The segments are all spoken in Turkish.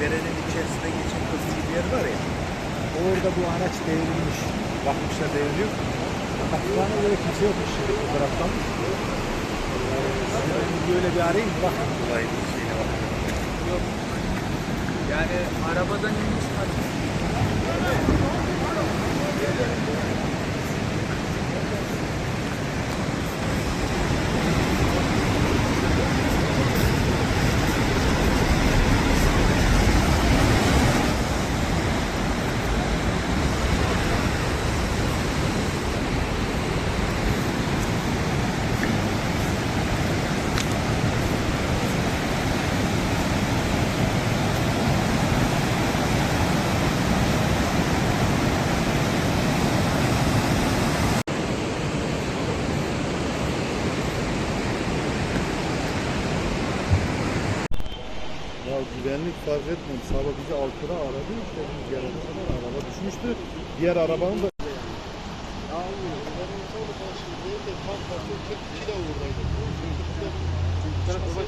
derenin içerisine geçen kısmı bir yer var ya. Orada bu araç devrilmiş. Bakmışlar devriliyor. Fakat bana göre kimse yokmuş o taraftan. Ee, böyle bir arayayım bakın. Olay bir şeyine bak. Yok. Yani arabadan inmiş artık. Güvenlik fark etmem. Sabah bizi altıda aradı. İşte biz gelene araba düşmüştü. Diğer arabanın da... Ya Allah, ben olsa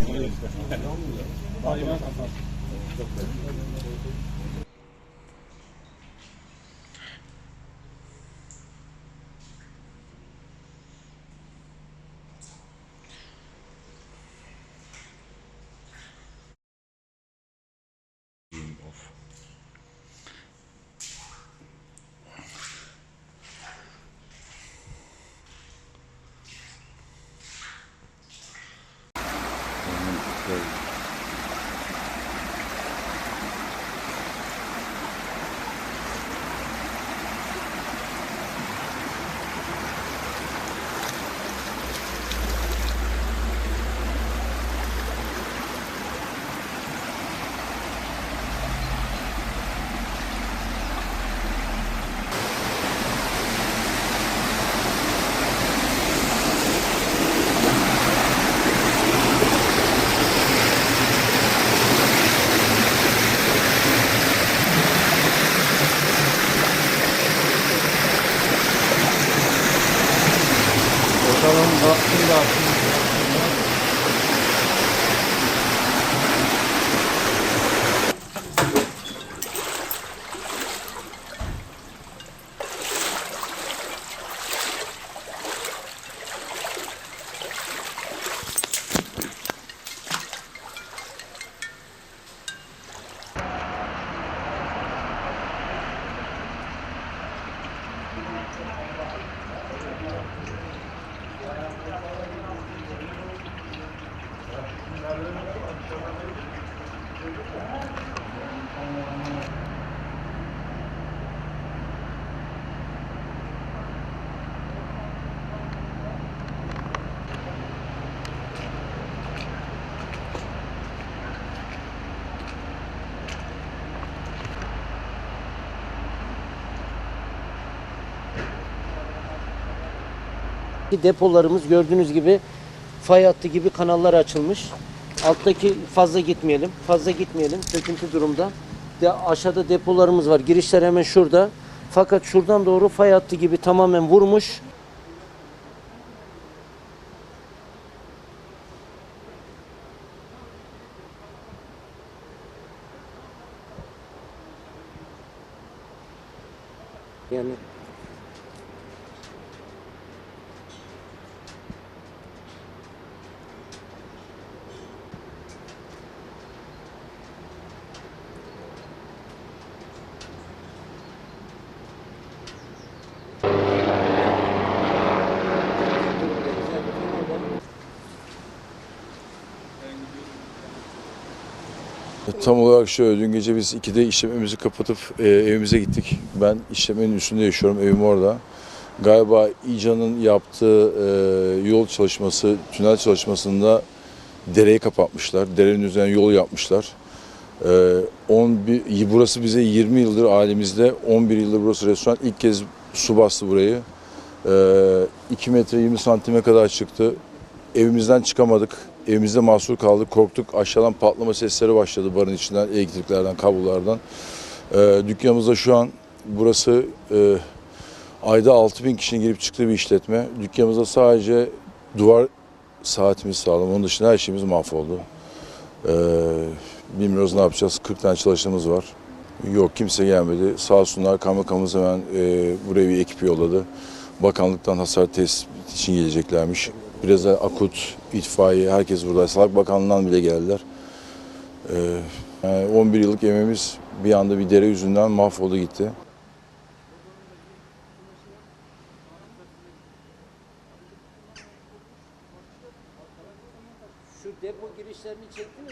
1'de diyor Bakalım baktım da Thank you. Depolarımız gördüğünüz gibi fay hattı gibi kanallar açılmış. Alttaki fazla gitmeyelim. Fazla gitmeyelim. Döküntü durumda. De aşağıda depolarımız var. Girişler hemen şurada. Fakat şuradan doğru fay hattı gibi tamamen vurmuş. Yani Tam olarak şöyle, dün gece biz 2'de işletmemizi kapatıp e, evimize gittik. Ben işletmenin üstünde yaşıyorum, evim orada. Galiba İCA'nın yaptığı e, yol çalışması, tünel çalışmasında dereyi kapatmışlar. Derenin üzerine yol yapmışlar. E, 11, burası bize 20 yıldır ailemizde, 11 yıldır burası restoran. İlk kez su bastı burayı. E, 2 metre 20 santime kadar çıktı. Evimizden çıkamadık. Evimizde mahsur kaldık, korktuk. Aşağıdan patlama sesleri başladı barın içinden, elektriklerden, kablolardan. Ee, dükkanımızda şu an burası e, ayda 6000 kişinin girip çıktığı bir işletme. Dükkanımızda sadece duvar saatimiz sağlam. Onun dışında her şeyimiz mahvoldu. Ee, bilmiyoruz ne yapacağız. 40 tane çalışanımız var. Yok kimse gelmedi. Sağ olsunlar kaymakamımız hemen e, buraya bir ekip yolladı. Bakanlıktan hasar tespit için geleceklermiş. Biraz akut, itfaiye, herkes burada. Sağlık Bakanlığı'ndan bile geldiler. Ee, yani 11 yıllık emeğimiz bir anda bir dere yüzünden mahvoldu gitti.